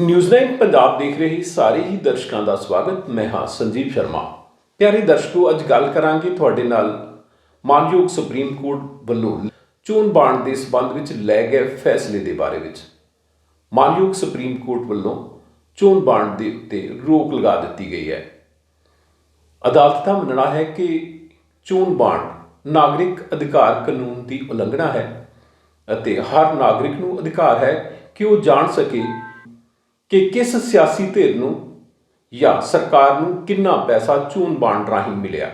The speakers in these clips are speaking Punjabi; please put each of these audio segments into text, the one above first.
ਨਿਊਜ਼ਲੈਂਡ ਪੰਜਾਬ ਦੇਖ ਰਹੇ ਸਾਰੇ ਹੀ ਦਰਸ਼ਕਾਂ ਦਾ ਸਵਾਗਤ। ਮੈਂ ਹਾਂ ਸੰਜੀਵ ਸ਼ਰਮਾ। ਪਿਆਰੇ ਦਰਸ਼ਕੋ, ਅੱਜ ਗੱਲ ਕਰਾਂਗੇ ਤੁਹਾਡੇ ਨਾਲ ਮਾਨਯੋਗ ਸੁਪਰੀਮ ਕੋਰਟ ਵੱਲੋਂ ਚੋਣ ਬਾਣ ਦੇ ਸਬੰਧ ਵਿੱਚ ਲੈ ਗਏ ਫੈਸਲੇ ਦੇ ਬਾਰੇ ਵਿੱਚ। ਮਾਨਯੋਗ ਸੁਪਰੀਮ ਕੋਰਟ ਵੱਲੋਂ ਚੋਣ ਬਾਣ ਦੇ ਉੱਤੇ ਰੋਕ ਲਗਾ ਦਿੱਤੀ ਗਈ ਹੈ। ਅਦਾਲਤ ਦਾ ਮੰਨਣਾ ਹੈ ਕਿ ਚੋਣ ਬਾਣ ਨਾਗਰਿਕ ਅਧਿਕਾਰ ਕਾਨੂੰਨ ਦੀ ਉਲੰਘਣਾ ਹੈ ਅਤੇ ਹਰ ਨਾਗਰਿਕ ਨੂੰ ਅਧਿਕਾਰ ਹੈ ਕਿ ਉਹ ਜਾਣ ਸਕੇ ਕਿ ਕਿਸ ਸਿਆਸੀ ਧਿਰ ਨੂੰ ਜਾਂ ਸਰਕਾਰ ਨੂੰ ਕਿੰਨਾ ਪੈਸਾ ਚੋਣ ਬਾਣ ਰਾਹੀਂ ਮਿਲਿਆ?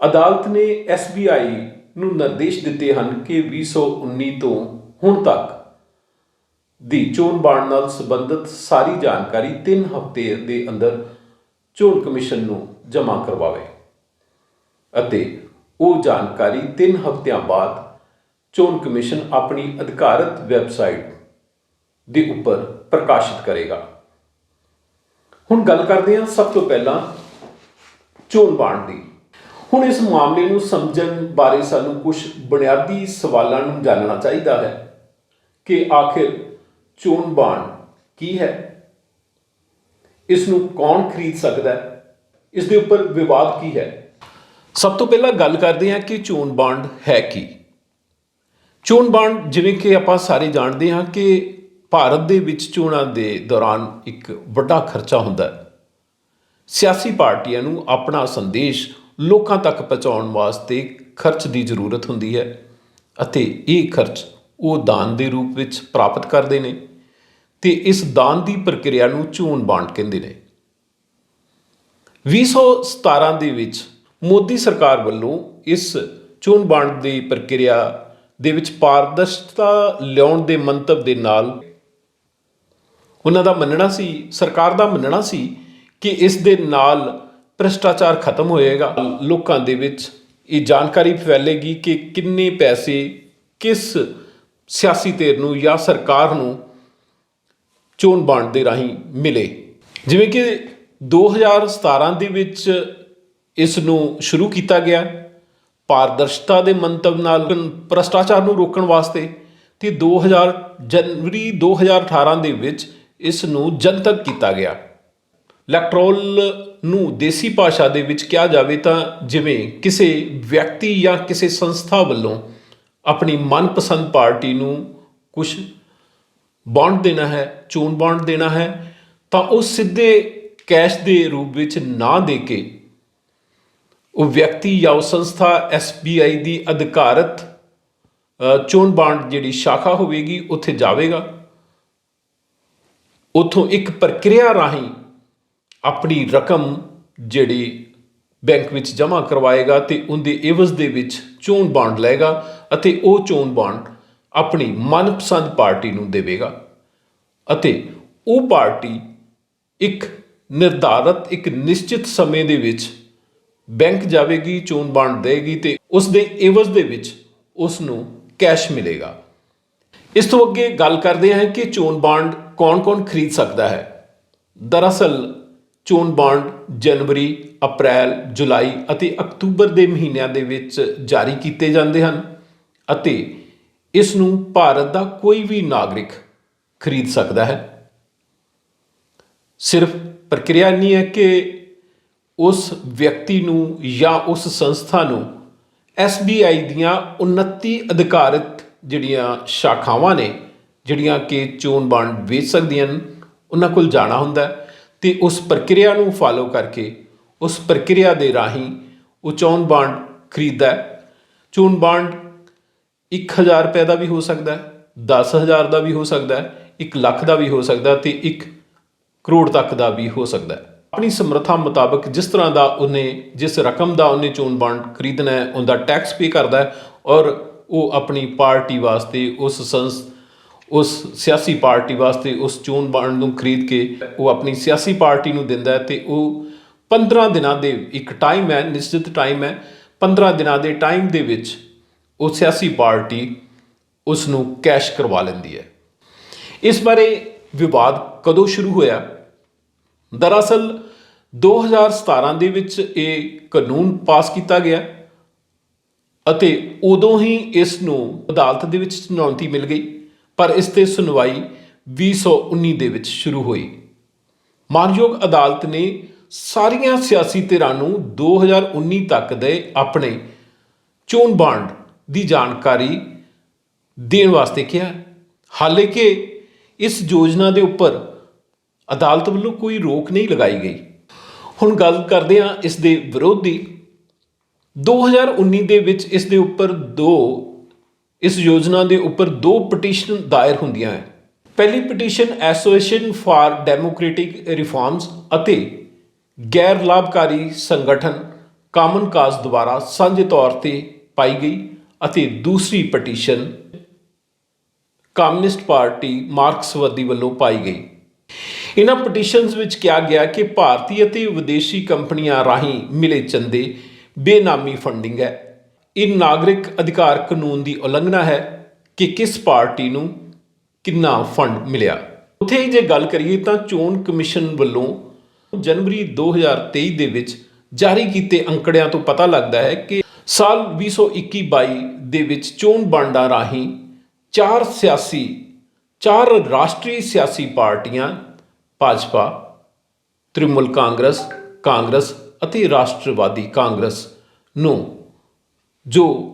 ਅਦਾਲਤ ਨੇ SBI ਨੂੰ ਨਿਰਦੇਸ਼ ਦਿੱਤੇ ਹਨ ਕਿ 2019 ਤੋਂ ਹੁਣ ਤੱਕ ਦੀ ਚੋਣ ਬਾਣ ਨਾਲ ਸੰਬੰਧਿਤ ਸਾਰੀ ਜਾਣਕਾਰੀ 3 ਹਫ਼ਤੇ ਦੇ ਅੰਦਰ ਚੋਣ ਕਮਿਸ਼ਨ ਨੂੰ ਜਮ੍ਹਾਂ ਕਰਵਾਵੇ ਅਤੇ ਉਹ ਜਾਣਕਾਰੀ 3 ਹਫ਼ਤਿਆਂ ਬਾਅਦ ਚੋਣ ਕਮਿਸ਼ਨ ਆਪਣੀ ਅਧਿਕਾਰਤ ਵੈਬਸਾਈਟ ਦੇ ਉੱਪਰ ਪ੍ਰਕਾਸ਼ਿਤ ਕਰੇਗਾ। ਹੁਣ ਗੱਲ ਕਰਦੇ ਹਾਂ ਸਭ ਤੋਂ ਪਹਿਲਾਂ ਚੋਣ ਬਾਣ ਦੀ। ਹੁਣ ਇਸ ਮਾਮਲੇ ਨੂੰ ਸਮਝਣ ਬਾਰੇ ਸਾਨੂੰ ਕੁਝ ਬੁਨਿਆਦੀ ਸਵਾਲਾਂ ਨੂੰ ਜਾਣਨਾ ਚਾਹੀਦਾ ਹੈ ਕਿ ਆਖਿਰ ਚੋਣ ਬਾਣ ਕੀ ਹੈ? ਇਸ ਨੂੰ ਕੌਣ ਖਰੀਦ ਸਕਦਾ ਹੈ? ਇਸ ਦੇ ਉੱਪਰ ਵਿਵਾਦ ਕੀ ਹੈ? ਸਭ ਤੋਂ ਪਹਿਲਾਂ ਗੱਲ ਕਰਦੇ ਹਾਂ ਕਿ ਚੋਣ ਬਾਂਡ ਹੈ ਕੀ। ਚੋਣ ਬਾਂਡ ਜਿਵੇਂ ਕਿ ਆਪਾਂ ਸਾਰੇ ਜਾਣਦੇ ਹਾਂ ਕਿ ਭਾਰਤ ਦੇ ਵਿੱਚ ਚੋਣਾਂ ਦੇ ਦੌਰਾਨ ਇੱਕ ਵੱਡਾ ਖਰਚਾ ਹੁੰਦਾ ਹੈ। ਸਿਆਸੀ ਪਾਰਟੀਆਂ ਨੂੰ ਆਪਣਾ ਸੰਦੇਸ਼ ਲੋਕਾਂ ਤੱਕ ਪਹੁੰਚਾਉਣ ਵਾਸਤੇ ਖਰਚ ਦੀ ਜ਼ਰੂਰਤ ਹੁੰਦੀ ਹੈ ਅਤੇ ਇਹ ਖਰਚ ਉਹ ਦਾਨ ਦੇ ਰੂਪ ਵਿੱਚ ਪ੍ਰਾਪਤ ਕਰਦੇ ਨੇ ਤੇ ਇਸ ਦਾਨ ਦੀ ਪ੍ਰਕਿਰਿਆ ਨੂੰ ਚੋਣ ਬਾਂਡ ਕਹਿੰਦੇ ਨੇ। 2017 ਦੇ ਵਿੱਚ ਮੋਦੀ ਸਰਕਾਰ ਵੱਲੋਂ ਇਸ ਚੋਣ ਬਾਂਡ ਦੀ ਪ੍ਰਕਿਰਿਆ ਦੇ ਵਿੱਚ ਪਾਰਦਰਸ਼ਤਾ ਲਿਆਉਣ ਦੇ ਮੰਤਵ ਦੇ ਨਾਲ ਉਹਨਾਂ ਦਾ ਮੰਨਣਾ ਸੀ, ਸਰਕਾਰ ਦਾ ਮੰਨਣਾ ਸੀ ਕਿ ਇਸ ਦੇ ਨਾਲ ਭ੍ਰਿਸ਼ਟਾਚਾਰ ਖਤਮ ਹੋਏਗਾ। ਲੋਕਾਂ ਦੇ ਵਿੱਚ ਇਹ ਜਾਣਕਾਰੀ ਫੈਲੇਗੀ ਕਿ ਕਿੰਨੇ ਪੈਸੇ ਕਿਸ ਸਿਆਸੀ ਧਿਰ ਨੂੰ ਜਾਂ ਸਰਕਾਰ ਨੂੰ ਚੋਣ ਬਾਂਡ ਦੇ ਰਾਹੀਂ ਮਿਲੇ। ਜਿਵੇਂ ਕਿ 2017 ਦੇ ਵਿੱਚ ਇਸ ਨੂੰ ਸ਼ੁਰੂ ਕੀਤਾ ਗਿਆ। ਪਾਰਦਰਸ਼ਤਾ ਦੇ ਮੰਤਵ ਨਾਲ ਭ੍ਰਸ਼ਟਾਚਾਰ ਨੂੰ ਰੋਕਣ ਵਾਸਤੇ ਤੇ 2000 ਜਨਵਰੀ 2018 ਦੇ ਵਿੱਚ ਇਸ ਨੂੰ ਜਨਤਕ ਕੀਤਾ ਗਿਆ। ਇਲੈਕਟ੍ਰੋਲ ਨੂੰ ਦੇਸੀ ਭਾਸ਼ਾ ਦੇ ਵਿੱਚ ਕਿਹਾ ਜਾਵੇ ਤਾਂ ਜਿਵੇਂ ਕਿਸੇ ਵਿਅਕਤੀ ਜਾਂ ਕਿਸੇ ਸੰਸਥਾ ਵੱਲੋਂ ਆਪਣੀ ਮਨਪਸੰਦ ਪਾਰਟੀ ਨੂੰ ਕੁਝ ਬੌਂਡ ਦੇਣਾ ਹੈ, ਚੋਣ ਬੌਂਡ ਦੇਣਾ ਹੈ, ਤਾਂ ਉਹ ਸਿੱਧੇ ਕੈਸ਼ ਦੇ ਰੂਪ ਵਿੱਚ ਨਾ ਦੇ ਕੇ ਉਹ ਵਿਅਕਤੀ ਜਾਂ ਉਹ ਸੰਸਥਾ SBI ਦੀ ਅਧਿਕਾਰਤ ਚੋਣ ਬਾਂਡ ਜਿਹੜੀ ਸ਼ਾਖਾ ਹੋਵੇਗੀ, ਉੱਥੇ ਜਾਵੇਗਾ। ਉਥੋਂ ਇੱਕ ਪ੍ਰਕਿਰਿਆ ਰਾਹੀਂ ਆਪਣੀ ਰਕਮ ਜਿਹੜੀ ਬੈਂਕ ਵਿੱਚ ਜਮ੍ਹਾਂ ਕਰਵਾਏਗਾ ਤੇ ਉਹਦੇ ਇਵਜ਼ ਦੇ ਵਿੱਚ ਚੋਣ ਬਾਂਡ ਲਏਗਾ ਅਤੇ ਉਹ ਚੋਣ ਬਾਂਡ ਆਪਣੀ ਮਨਪਸੰਦ ਪਾਰਟੀ ਨੂੰ ਦੇਵੇਗਾ। ਅਤੇ ਉਹ ਪਾਰਟੀ ਇੱਕ ਨਿਰਧਾਰਤ, ਇੱਕ ਨਿਸ਼ਚਿਤ ਸਮੇਂ ਦੇ ਵਿੱਚ ਬੈਂਕ ਜਾਵੇਗੀ, ਚੋਣ ਬਾਂਡ ਦੇਗੀ ਤੇ ਉਸ ਦੇ ਇਵਜ਼ ਦੇ ਵਿੱਚ ਉਸ ਨੂੰ ਕੈਸ਼ ਮਿਲੇਗਾ। ਇਸ ਤੋਂ ਅੱਗੇ ਗੱਲ ਕਰਦੇ ਹਾਂ ਕਿ ਚੋਣ ਬਾਂਡ ਕੌਣ-ਕੌਣ ਖਰੀਦ ਸਕਦਾ ਹੈ? ਦਰਅਸਲ, ਚੋਣ ਬਾਂਡ ਜਨਵਰੀ, ਅਪ੍ਰੈਲ, ਜੁਲਾਈ ਅਤੇ ਅਕਤੂਬਰ ਦੇ ਮਹੀਨਿਆਂ ਦੇ ਵਿੱਚ ਜਾਰੀ ਕੀਤੇ ਜਾਂਦੇ ਹਨ ਅਤੇ ਇਸ ਨੂੰ ਭਾਰਤ ਦਾ ਕੋਈ ਵੀ ਨਾਗਰਿਕ ਖਰੀਦ ਸਕਦਾ ਹੈ। ਸਿਰਫ ਪ੍ਰਕਿਰਿਆ ਨਹੀਂ ਹੈ ਕਿ ਉਸ ਵਿਅਕਤੀ ਨੂੰ ਜਾਂ ਉਸ ਸੰਸਥਾ ਨੂੰ SBI ਦੀਆਂ 29 ਅਧਿਕਾਰਤ ਜਿਹੜੀਆਂ ਸ਼ਾਖਾਵਾਂ ਨੇ ਜਿਹੜੀਆਂ ਕਿ ਚੋਣ ਬਾਂਡ ਵੇਚ ਸਕਦੀਆਂ ਹਨ, ਉਹਨਾਂ ਕੋਲ ਜਾਣਾ ਹੁੰਦਾ ਹੈ ਤੇ ਉਸ ਪ੍ਰਕਿਰਿਆ ਨੂੰ ਫਾਲੋ ਕਰਕੇ, ਉਸ ਪ੍ਰਕਿਰਿਆ ਦੇ ਰਾਹੀਂ ਉਹ ਚੋਣ ਬਾਂਡ ਖਰੀਦਦਾ ਹੈ। ਚੋਣ ਬਾਂਡ 1000 ਰੁਪਏ ਦਾ ਵੀ ਹੋ ਸਕਦਾ ਹੈ 10000 ਦਾ ਵੀ ਹੋ ਸਕਦਾ ਹੈ 1 ਲੱਖ ਦਾ ਵੀ ਹੋ ਸਕਦਾ ਹੈ ਤੇ 1 ਕਰੋੜ ਤੱਕ ਦਾ ਵੀ ਹੋ ਸਕਦਾ ਹੈ। ਆਪਣੀ ਸਮਰੱਥਾ ਮੁਤਾਬਕ ਜਿਸ ਤਰ੍ਹਾਂ ਦਾ ਉਹਨੇ, ਜਿਸ ਰਕਮ ਦਾ ਉਹਨੇ ਚੋਣ ਬਾਂਡ ਖਰੀਦਣਾ ਹੈ, ਉਹਦਾ ਟੈਕਸ ਪੇ ਕਰਦਾ ਹੈ ਔਰ ਉਹ ਆਪਣੀ ਪਾਰਟੀ ਵਾਸਤੇ ਉਸ ਸੰਸ ਉਸ ਸਿਆਸੀ ਪਾਰਟੀ ਵਾਸਤੇ ਉਸ ਚੋਣ ਬਾਂਡ ਨੂੰ ਖਰੀਦ ਕੇ ਉਹ ਆਪਣੀ ਸਿਆਸੀ ਪਾਰਟੀ ਨੂੰ ਦਿੰਦਾ ਹੈ ਤੇ ਉਹ 15 ਦਿਨਾਂ ਦੇ ਇੱਕ ਟਾਈਮ ਹੈ, ਨਿਸ਼ਚਿਤ ਟਾਈਮ ਹੈ 15 ਦਿਨਾਂ ਦੇ ਟਾਈਮ ਦੇ ਵਿੱਚ ਉਹ ਸਿਆਸੀ ਪਾਰਟੀ ਉਸ ਨੂੰ ਕੈਸ਼ ਕਰਵਾ ਲੈਂਦੀ ਹੈ। ਇਸ ਬਾਰੇ ਵਿਵਾਦ ਕਦੋਂ ਸ਼ੁਰੂ ਹੋਇਆ? ਦਰਅਸਲ 2017 ਦੇ ਵਿੱਚ ਇਹ ਕਾਨੂੰਨ ਪਾਸ ਕੀਤਾ ਗਿਆ ਅਤੇ ਉਦੋਂ ਹੀ ਇਸ ਨੂੰ ਅਦਾਲਤ ਦੇ ਵਿੱਚ ਚੁਣੌਤੀ ਮਿਲ ਗਈ। ਪਰ ਇਸ ਤੇ ਸੁਣਵਾਈ 2019 ਦੇ ਵਿੱਚ ਸ਼ੁਰੂ ਹੋਈ। ਮਾਨਯੋਗ ਅਦਾਲਤ ਨੇ ਸਾਰੀਆਂ ਸਿਆਸੀ ਧਿਰਾਂ ਨੂੰ 2019 ਤੱਕ ਦੇ ਆਪਣੇ ਚੋਣ ਬਾਂਡ ਦੀ ਜਾਣਕਾਰੀ ਦੇਣ ਵਾਸਤੇ ਕਿਹਾ। ਹਾਲੇ ਕਿ ਇਸ ਯੋਜਨਾ ਦੇ ਉੱਪਰ ਅਦਾਲਤ ਵੱਲੋਂ ਕੋਈ ਰੋਕ ਨਹੀਂ ਲਗਾਈ ਗਈ। ਹੁਣ ਗੱਲ ਕਰਦੇ ਹਾਂ ਇਸ ਦੇ ਵਿਰੋਧ। ਦੀ 2019 ਦੇ ਵਿੱਚ ਇਸ ਦੇ ਉੱਪਰ ਦੋ ਇਸ ਯੋਜਨਾ ਦੇ ਉੱਪਰ ਦੋ ਪਟੀਸ਼ਨ ਦਾਇਰ ਹੁੰਦੀਆਂ ਹੈ। ਪਹਿਲੀ petition association for democratic reforms ਅਤੇ ਗੈਰ ਲਾਭਕਾਰੀ ਸੰਗਠਨ ਕਾਮਨ ਕਾਜ਼ ਦੁਆਰਾ ਸਾਂਝੇ ਤੌਰ ਤੇ ਪਾਈ ਗਈ ਅਤੇ ਦੂਸਰੀ ਪਟੀਸ਼ਨ ਕਮਿਊਨਿਸਟ ਪਾਰਟੀ ਮਾਰਕਸਵਾਦੀ ਵੱਲੋਂ ਪਾਈ ਗਈ। ਇਹਨਾਂ ਪਟੀਸ਼ਨਸ ਵਿੱਚ ਕਿਹਾ ਗਿਆ ਕਿ ਭਾਰਤੀ ਅਤੇ ਵਿਦੇਸ਼ੀ ਕੰਪਨੀਆਂ ਰਾਹੀਂ ਮਿਲੇ ਚੰਦੇ ਬੇਨਾਮੀ ਫੰਡਿੰਗ ਹੈ। ਇਹ ਨਾਗਰਿਕ ਅਧਿਕਾਰ ਕਾਨੂੰਨ ਦੀ ਉਲੰਘਣਾ ਹੈ ਕਿ ਕਿਸ ਪਾਰਟੀ ਨੂੰ ਕਿੰਨਾ ਫੰਡ ਮਿਲਿਆ। ਉੱਥੇ ਹੀ ਜੇ ਗੱਲ ਕਰੀਏ ਤਾਂ ਚੋਣ ਕਮਿਸ਼ਨ ਵੱਲੋਂ ਜਨਵਰੀ 2023 ਦੇ ਵਿੱਚ ਜਾਰੀ ਕੀਤੇ ਅੰਕੜਿਆਂ ਤੋਂ ਪਤਾ ਲੱਗਦਾ ਹੈ ਕਿ ਸਾਲ 2021-22 ਦੇ ਵਿੱਚ ਚੋਣ ਬਾਂਡਾਂ ਰਾਹੀਂ ਚਾਰ ਸਿਆਸੀ, ਚਾਰ ਰਾਸ਼ਟਰੀ ਸਿਆਸੀ ਪਾਰਟੀਆਂ, ਭਾਜਪਾ, ਤ੍ਰਿਮੂਲ ਕਾਂਗਰਸ ਕਾਂਗਰਸ ਅਤੇ ਰਾਸ਼ਟਰਵਾਦੀ ਕਾਂਗਰਸ ਨੂੰ ਜੋ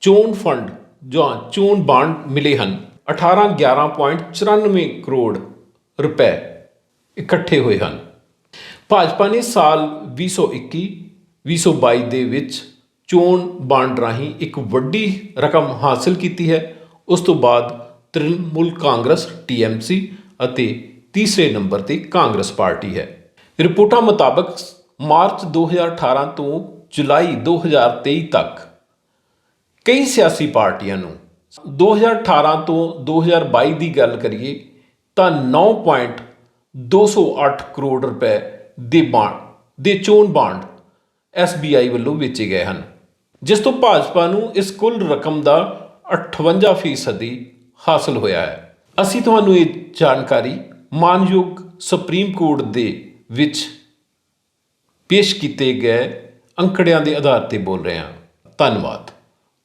ਚੋਣ ਫੰਡ ਜਾਂ ਚੋਣ ਬਾਂਡ ਮਿਲੇ ਹਨ 18 11.94 ਕਰੋੜ ਰੁਪਏ ਇਕੱਠੇ ਹੋਏ ਹਨ। ਭਾਜਪਾ ਨੇ ਸਾਲ 2021 2022 ਦੇ ਵਿੱਚ ਚੋਣ ਬਾਂਡ ਰਾਹੀਂ ਇੱਕ ਵੱਡੀ ਰਕਮ ਹਾਸਲ ਕੀਤੀ ਹੈ। ਉਸ ਤੋਂ ਬਾਅਦ ਤ੍ਰਿਣਮੂਲ ਕਾਂਗਰਸ TMC ਅਤੇ ਤੀਸਰੇ ਨੰਬਰ ਤੇ ਕਾਂਗਰਸ ਪਾਰਟੀ ਹੈ। ਰਿਪੋਰਟਾਂ ਮੁਤਾਬਕ ਮਾਰਚ 2018 ਤੋਂ ਜੁਲਾਈ 2023 ਤੱਕ। ਕਈ ਸਿਆਸੀ ਪਾਰਟੀਆਂ ਨੂੰ 2018 ਤੋਂ 2022 ਦੀ ਗੱਲ ਕਰੀਏ ਤਾਂ 9.208 ਕਰੋੜ ਰੁਪਏ ਦੇ ਬਾਂਡ ਦੇ ਚੋਣ ਬਾਂਡ SBI ਵੱਲੋਂ ਵੇਚੇ ਗਏ ਹਨ। ਜਿਸ ਤੋਂ ਭਾਜਪਾ ਨੂੰ ਇਸ ਕੁੱਲ ਰਕਮ ਦਾ 58% ਹਾਸਲ ਹੋਇਆ ਹੈ। ਅਸੀਂ ਤੁਹਾਨੂੰ ਇਹ ਜਾਣਕਾਰੀ ਮਾਨਯੋਗ ਸੁਪਰੀਮ ਕੋਰਟ ਦੇ ਵਿੱਚ ਪੇਸ਼ ਕੀਤੇ ਗਏ ਅੰਕੜਿਆਂ ਦੇ ਆਧਾਰ ਤੇ ਬੋਲ ਰਿਹਾ ਹਾਂ। ਧੰਨਵਾਦ।